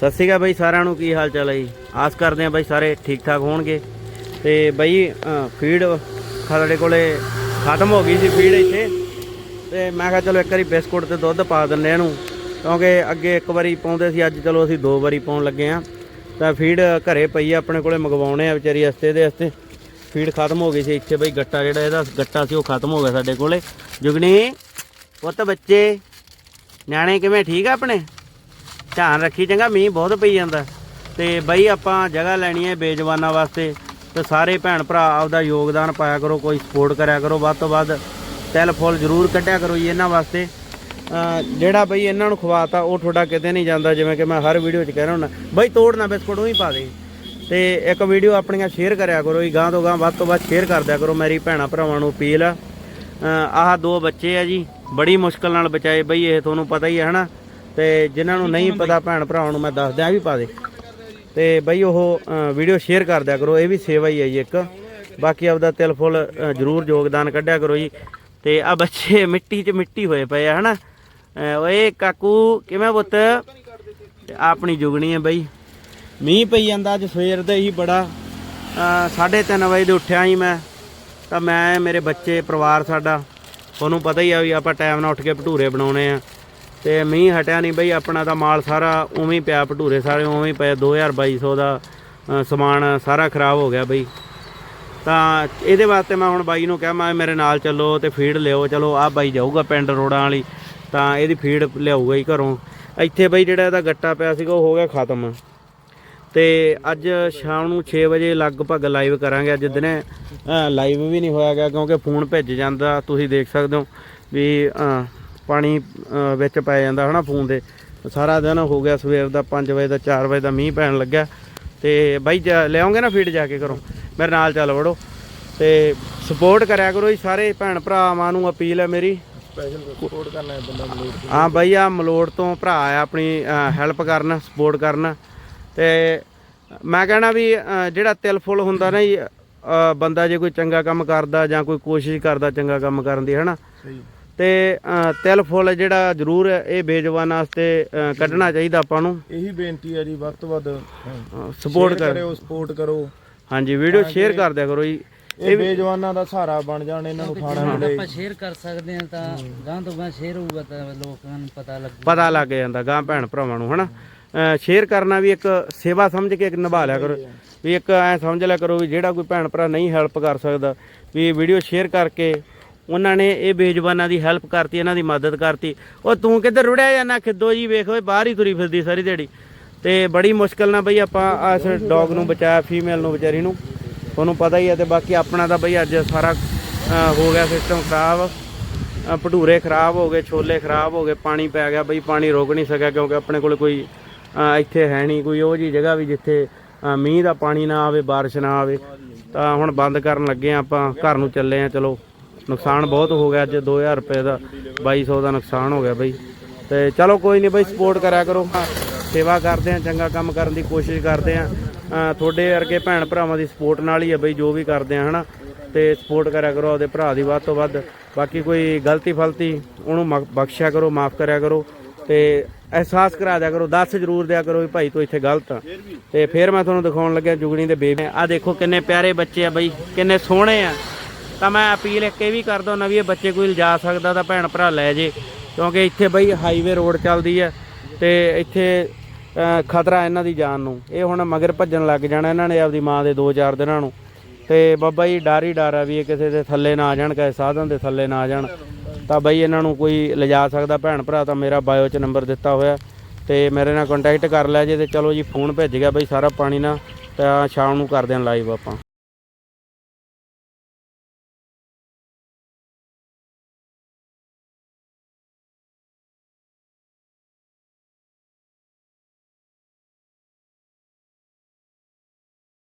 ਸਤਿ ਸ਼੍ਰੀ ਅਕਾਲ ਬਾਈ ਸਾਰਿਆਂ ਨੂੰ, ਕੀ ਹਾਲ ਚਾਲ ਹੈ ਜੀ? ਆਸ ਕਰਦੇ ਆ ਬਾਈ ਸਾਰੇ ਠੀਕ ਠਾਕ ਹੋਣਗੇ। ਤੇ ਬਾਈ ਫੀਡ ਸਾਡੇ ਕੋਲੇ ਖਤਮ ਹੋ ਗਈ ਸੀ ਫੀਡ ਇੱਥੇ। ਤੇ ਮੈਂ ਕਿਹਾ ਚਲੋ ਇੱਕ ਵਾਰੀ ਬਿਸਕੁਟ ਤੇ ਦੁੱਧ ਪਾ ਦਿੰਨੇ ਇਹਨੂੰ। ਕਿਉਂਕਿ ਅੱਗੇ ਇੱਕ ਵਾਰੀ ਪਾਉਂਦੇ ਸੀ, ਅੱਜ ਚਲੋ ਅਸੀਂ ਦੋ ਵਾਰੀ ਪਾਉਣ ਲੱਗੇ ਆ ਤਾਂ ਫੀਡ ਘਰੇ ਪਈ ਆ, ਆਪਣੇ ਕੋਲੇ ਮੰਗਵਾਉਣੇ ਆ ਵਿਚਾਰੀ ਅਸਤੇ ਦੇ ਹਸਤੇ ਫੀਡ ਖਤਮ ਹੋ ਗਈ ਸੀ ਇੱਥੇ ਬਈ, ਗੱਟਾ ਜਿਹੜਾ ਇਹਦਾ, ਗੱਟਾ ਸੀ ਉਹ ਖਤਮ ਹੋ ਗਿਆ ਸਾਡੇ ਕੋਲੇ। ਜੁਗਨੀ, ਪੁੱਤ ਬੱਚੇ, ਨਿਆਣੇ ਕਿਵੇਂ ਠੀਕ ਆ ਆਪਣੇ? ਧਿਆਨ ਰੱਖੀ, ਚੰਗਾ ਮੀਂਹ ਬਹੁਤ ਪਈ ਜਾਂਦਾ। ਤੇ ਬਈ ਆਪਾਂ ਜਗ੍ਹਾ ਲੈਣੀ ਹੈ ਬੇਜਵਾਨਾਂ ਵਾਸਤੇ, ਤੇ ਸਾਰੇ ਭੈਣ ਭਰਾ ਆਪਦਾ ਯੋਗਦਾਨ ਪਾਇਆ ਕਰੋ, ਕੋਈ ਸਪੋਰਟ ਕਰਿਆ ਕਰੋ, ਵੱਧ ਤੋਂ ਵੱਧ ਤਿਲ ਫੁੱਲ ਜ਼ਰੂਰ ਕੱਢਿਆ ਕਰੋ ਜੀ ਇਹਨਾਂ ਵਾਸਤੇ। ਜਿਹੜਾ ਬਈ ਇਹਨਾਂ ਨੂੰ ਖਵਾਤਾ, ਉਹ ਤੁਹਾਡਾ ਕਿਤੇ ਨਹੀਂ ਜਾਂਦਾ, ਜਿਵੇਂ ਕਿ ਮੈਂ ਹਰ ਵੀਡੀਓ 'ਚ ਕਹਿ ਰਿਹਾ ਹੁੰਦਾ। ਬਈ ਤੋੜਨਾ ਬਿਸਕੁਟ, ਉਹ ਹੀ ਪਾ ਦੇ। ਤੇ ਇੱਕ ਵੀਡੀਓ ਆਪਣੀਆਂ ਸ਼ੇਅਰ ਕਰਿਆ ਕਰੋ ਜੀ ਗਾਂ ਤੋਂ ਗਾਂ ਵੱਧ ਤੋਂ ਵੱਧ ਸ਼ੇਅਰ ਕਰ ਦਿਆ ਕਰੋ, ਮੇਰੀ ਭੈਣਾ ਭਰਾਵਾਂ ਨੂੰ ਅਪੀਲ ਆ। ਆਹ ਦੋ ਬੱਚੇ ਆ ਜੀ, ਬੜੀ ਮੁਸ਼ਕਲ ਨਾਲ ਬਚਾਏ ਬਈ, ਇਹ ਤੁਹਾਨੂੰ ਪਤਾ ਹੀ ਹੈ, ਹਨਾ? ਤੇ ਜਿਨ੍ਹਾਂ ਨੂੰ ਨਹੀਂ ਪਤਾ ਭੈਣ ਭਰਾਵਾਂ ਨੂੰ ਮੈਂ ਦੱਸ ਦਿਆਂ ਵੀ ਪਾ ਦੇ। ਤੇ ਬਈ ਉਹ ਵੀਡੀਓ ਸ਼ੇਅਰ ਕਰ ਦਿਆ ਕਰੋ ਇਹ ਵੀ ਸੇਵਾ ਹੀ ਹੈ ਜੀ ਇੱਕ। ਬਾਕੀ ਆਪਦਾ ਤਿਲ ਫੁੱਲ ਜ਼ਰੂਰ ਯੋਗਦਾਨ ਕੱਢਿਆ ਕਰੋ ਜੀ। ਤੇ ਆ ਬੱਚੇ ਮਿੱਟੀ 'ਚ ਮਿੱਟੀ ਹੋਏ ਪਏ ਆ ਹਨਾ? ਓਏ ਕਾਕੂ ਕਿਵੇਂ ਪੁੱਤ? ਆਪਣੀ ਜੁਗਣੀ ਹੈ ਬਈ। ਮੀਂਹ ਪਈ ਜਾਂਦਾ ਅੱਜ ਸਵੇਰ ਦੇ ਹੀ ਬੜਾ। 3:30 ਵਜੇ ਦੇ ਉੱਠਿਆ ਹੀ ਮੈਂ। ਤਾਂ ਮੈਂ ਮੇਰੇ ਬੱਚੇ ਪਰਿਵਾਰ ਸਾਡਾ ਤੁਹਾਨੂੰ ਪਤਾ ਹੀ ਆ ਵੀ ਆਪਾਂ ਟਾਈਮ ਨਾਲ ਉੱਠ ਕੇ ਭਟੂਰੇ ਬਣਾਉਣੇ ਆ। ਤੇ ਮੀਂਹ ਹਟਿਆ ਨਹੀਂ ਬਈ, ਆਪਣਾ ਤਾਂ ਮਾਲ ਸਾਰਾ ਉਵੇਂ ਹੀ ਪਿਆ, ਭਟੂਰੇ ਸਾਰੇ ਉਵੇਂ ਹੀ ਪਏ 2200 ਦਾ ਸਮਾਨ ਸਾਰਾ ਖਰਾਬ ਹੋ ਗਿਆ ਬਈ। ਤਾਂ ਇਹਦੇ ਵਾਸਤੇ ਮੈਂ ਹੁਣ ਬਾਈ ਨੂੰ ਕਿਹਾ, ਮੈਂ ਮੇਰੇ ਨਾਲ ਚੱਲੋ ਤੇ ਫੀਡ ਲਿਓ ਚਲੋ ਆਹ ਬਾਈ ਜਾਊਗਾ ਪਿੰਡ ਰੋੜਾਂ ਵਾਲੀ, ਤਾਂ ਇਹਦੀ ਫੀਡ ਲਿਆਊਗਾ ਹੀ ਘਰੋਂ। ਇੱਥੇ ਬਈ ਜਿਹੜਾ ਇਹਦਾ ਗੱਟਾ ਪਿਆ ਸੀਗਾ, ਉਹ ਹੋ ਗਿਆ ਖਤਮ। ਤੇ ਅੱਜ ਸ਼ਾਮ ਨੂੰ 6 ਵਜੇ ਲਗਭਗ ਲਾਈਵ ਕਰਾਂਗੇ, ਅੱਜ ਦਿਨੇ ਲਾਈਵ ਵੀ ਨਹੀਂ ਹੋਇਆ ਗਿਆ, ਕਿਉਂਕਿ ਫੋਨ ਭਿੱਜ ਜਾਂਦਾ, ਤੁਸੀਂ ਦੇਖ ਸਕਦੇ ਹੋ ਵੀ ਪਾਣੀ ਵਿੱਚ ਪੈ ਜਾਂਦਾ ਹਨਾ ਫੋਨ ਦੇ। ਸਾਰਾ ਦਿਨ ਹੋ ਗਿਆ ਸਵੇਰ ਦਾ 5 ਵਜੇ ਦਾ 4 ਵਜੇ ਦਾ ਮੀਂਹ ਪੈਣ ਲੱਗਾ ਤੇ ਬਾਈ ਜਾ- ਲਿਆਉਂਗੇ ਨਾ ਫੀਡ ਜਾ ਕੇ ਕਰੋ ਮੇਰੇ ਨਾਲ ਚੱਲ ਵੜੋ। ਤੇ ਸਪੋਰਟ ਕਰਿਆ ਕਰੋ ਜੀ ਸਾਰੇ ਭੈਣ ਭਰਾਵਾਂ ਨੂੰ ਅਪੀਲ ਹੈ ਮੇਰੀ। ਸਪੈਸ਼ਲ ਸਪੋਰਟ ਕਰਨਾ ਹੈ ਬੰਦਾ ਮਲੋੜ ਹਾਂ ਬਾਈ ਆ ਮਲੋੜ ਤੋਂ ਭਰਾ ਆ ਆਪਣੀ ਹੈਲਪ ਕਰਨ ਸਪੋਰਟ ਕਰਨ। ਤੇ ਮੈਂ ਕਹਿਣਾ ਵੀ ਜਿਹੜਾ ਤਿਲ ਫੁੱਲ ਹੁੰਦਾ ਨਾ ਜੀ ਬੰਦਾ ਜੇ ਕੋਈ ਚੰਗਾ ਕੰਮ ਕਰਦਾ ਜਾਂ ਕੋਈ ਕੋਸ਼ਿਸ਼ ਕਰਦਾ ਚੰਗਾ ਕੰਮ ਕਰਨ ਦੀ ਹਨਾ? ਸਹੀ। ਤੇ ਤਿਲ ਫੁੱਲ ਜਿਹੜਾ ਜ਼ਰੂਰ ਇਹ ਬੇਜਵਾਨਾਂ ਵਾਸਤੇ ਕੱਢਣਾ ਚਾਹੀਦਾ ਆਪਾਂ ਨੂੰ। ਇਹੀ ਬੇਨਤੀ ਹੈ ਜੀ ਵੱਧ ਤੋਂ ਵੱਧ ਸਪੋਰਟ ਕਰ। ਸਪੋਰਟ ਕਰੋ। ਹਾਂਜੀ ਵੀਡੀਓ ਸ਼ੇਅਰ ਕਰ ਦਿਆ ਕਰੋ ਜੀ। ਇਹ ਬੇਜਵਾਨਾਂ ਦਾ ਸਹਾਰਾ ਬਣ ਜਾਣ ਇਹਨਾਂ ਨੂੰ ਖਾਣਾ ਮਿਲੇ। ਆਪਾਂ ਸ਼ੇਅਰ ਕਰ ਸਕਦੇ ਹਾਂ ਤਾਂ ਗਾਂ ਤੋਂ ਗਾਂ ਸ਼ੇਅਰ ਹੋਊਗਾ ਤਾਂ ਲੋਕਾਂ ਨੂੰ ਪਤਾ ਲੱਗੂ ਪਤਾ ਲੱਗ ਜਾਂਦਾ ਗਾਂ ਭੈਣ ਭਰਾਵਾਂ ਨੂੰ ਹਨਾ? ਸ਼ੇਅਰ ਕਰਨਾ ਵੀ ਇੱਕ ਸੇਵਾ ਸਮਝ ਕੇ ਇੱਕ ਨਿਭਾ ਲਿਆ ਕਰੋ। ਵੀ ਇੱਕ ਐ ਸਮਝ ਲਿਆ ਕਰੋ ਵੀ ਜਿਹੜਾ ਕੋਈ ਭੈਣ ਭਰਾ ਨਹੀਂ ਹੈਲਪ ਕਰ ਸਕਦਾ ਵੀ ਵੀਡੀਓ ਸ਼ੇਅਰ ਕਰਕੇ ਉਹਨਾਂ ਨੇ ਇਹ ਬੇਜਵਾਨਾਂ ਦੀ ਹੈਲਪ ਕਰਤੀ, ਇਹਨਾਂ ਦੀ ਮਦਦ ਕਰਤੀ। ਉਹ ਤੂੰ ਕਿੱਧਰ ਰੁੜਿਆ ਜਾਂਦਾ ਖਿੱਦੋ ਜੀ, ਵੇਖ, ਓਏ ਬਾਹਰ ਹੀ ਤੁਰੀ ਫਿਰਦੀ ਸਾਰੀ ਦਿਹਾੜੀ। ਤੇ ਬੜੀ ਮੁਸ਼ਕਲ ਨਾਲ ਬਈ ਆਪਾਂ ਇਸ ਡੌਗ ਨੂੰ ਬਚਾਇਆ ਫੀਮੇਲ ਨੂੰ, ਵਿਚਾਰੀ ਨੂੰ। ਤੁਹਾਨੂੰ ਪਤਾ ਹੀ ਹੈ ਤੇ ਬਾਕੀ ਆਪਣਾ ਤਾਂ ਬਈ ਅੱਜ ਸਾਰਾ ਹੋ ਗਿਆ ਸਿਸਟਮ ਖਰਾਬ। ਭਟੂਰੇ ਖਰਾਬ ਹੋ ਗਏ, ਛੋਲੇ ਖਰਾਬ ਹੋ ਗਏ, ਪਾਣੀ ਪੈ ਗਿਆ। ਬਈ ਪਾਣੀ ਰੋਕ ਨਹੀਂ ਸਕਿਆ ਕਿਉਂਕਿ ਆਪਣੇ ਕੋਲ ਕੋਈ ਇੱਥੇ ਹੈ ਨਹੀਂ, ਕੋਈ ਉਹ ਜੀ ਜਗ੍ਹਾ ਵੀ ਜਿੱਥੇ ਮੀਂਹ ਦਾ ਪਾਣੀ ਨਾ ਆਵੇ, ਬਾਰਿਸ਼ ਨਾ ਆਵੇ। ਤਾਂ ਹੁਣ ਬੰਦ ਕਰਨ ਲੱਗੇ ਆ ਆਪਾਂ, ਘਰ ਨੂੰ ਚੱਲੇ ਆ, ਚਲੋ। ਨੁਕਸਾਨ ਬਹੁਤ ਹੋ ਗਿਆ ਅੱਜ 2000 ਰੁਪਏ ਦਾ 2200 ਦਾ ਨੁਕਸਾਨ ਹੋ ਗਿਆ ਬਈ। ਤੇ ਚਲੋ ਕੋਈ ਨਹੀਂ ਬਈ ਸਪੋਰਟ ਕਰਿਆ ਕਰੋ। ਸੇਵਾ ਕਰਦੇ ਆ, ਚੰਗਾ ਕੰਮ ਕਰਨ ਦੀ ਕੋਸ਼ਿਸ਼ ਕਰਦੇ ਆ। ਤੁਹਾਡੇ ਵਰਗੇ ਭੈਣ ਭਰਾਵਾਂ ਦੀ ਸਪੋਰਟ ਨਾਲ ਹੀ ਆ ਬਈ, ਜੋ ਵੀ ਕਰਦੇ ਆ, ਹਨਾ। ਤੇ ਸਪੋਰਟ ਕਰਿਆ ਕਰੋ, ਆਪਦੇ ਭਰਾ ਦੀ ਵੱਧ ਤੋਂ ਵੱਧ। ਬਾਕੀ ਕੋਈ ਗਲਤੀ ਫਲਤੀ, ਉਹਨੂੰ ਮ- ਬਖਸ਼ਿਆ ਕਰੋ, ਮਾਫ ਕਰਿਆ ਕਰੋ। ਤੇ ਅਹਿਸਾਸ ਕਰਾ ਦਿਆ ਕਰੋ, ਦੱਸ ਜ਼ਰੂਰ ਦਿਆ ਕਰੋ ਵੀ ਭਾਈ ਤੂੰ ਇੱਥੇ ਗਲਤ ਆ। ਤੇ ਫਿਰ ਮੈਂ ਤੁਹਾਨੂੰ ਦਿਖਾਉਣ ਲੱਗਿਆ ਜੁਗਣੀ ਦੇ ਬੇਬੇ। ਆ ਦੇਖੋ ਕਿੰਨੇ ਪਿਆਰੇ ਬੱਚੇ ਆ ਬਈ, ਕਿੰਨੇ ਸੋਹਣੇ ਆ। ਤਾਂ ਮੈਂ ਅਪੀਲ ਇੱਕ ਇਹ ਵੀ ਕਰਦਾ ਹੁੰਦਾ ਵੀ ਇਹ ਬੱਚੇ ਕੋਈ ਲਿਜਾ ਸਕਦਾ ਤਾਂ ਭੈਣ ਭਰਾ ਲੈ ਜੇ, ਕਿਉਂਕਿ ਇੱਥੇ ਬਈ ਹਾਈਵੇ ਰੋਡ ਚੱਲਦੀ ਹੈ ਤੇ ਇੱਥੇ ਖਤਰਾ ਇਹਨਾਂ ਦੀ ਜਾਨ ਨੂੰ। ਇਹ ਹੁਣ ਮਗਰ ਭੱਜਣ ਲੱਗ ਜਾਣਾ ਇਹਨਾਂ ਨੇ ਆਪਦੀ ਮਾਂ ਦੇ 2-4 ਦਿਨਾਂ ਨੂੰ। ਤੇ ਬਾਬਾ ਜੀ ਡਰ ਹੀ ਡਰ ਆ ਵੀ ਇਹ ਕਿਸੇ ਦੇ ਥੱਲੇ ਨਾ ਆ ਜਾਣ, ਕਿਸੇ ਸਾਧਨ ਦੇ ਥੱਲੇ ਨਾ ਆ ਜਾਣ। ਤਾਂ ਬਈ ਇਹਨਾਂ ਨੂੰ ਕੋਈ ਲਿਜਾ ਸਕਦਾ ਭੈਣ ਭਰਾ ਤਾਂ ਮੇਰਾ ਬਾਇਓ 'ਚ ਨੰਬਰ ਦਿੱਤਾ ਹੋਇਆ। ਤੇ ਮੇਰੇ ਨਾਲ ਕੰਟੈਕਟ ਕਰ ਲਿਆ ਜੇ ਤੇ ਚਲੋ ਜੀ ਫੋਨ ਭੇਜ ਗਿਆ ਬਈ ਸਾਰਾ ਪਾਣੀ ਨਾ ਤਾਂ ਸ਼ਾਮ ਨੂੰ ਕਰ ਦੇਣ ਲਾਈਵ ਆਪਾਂ।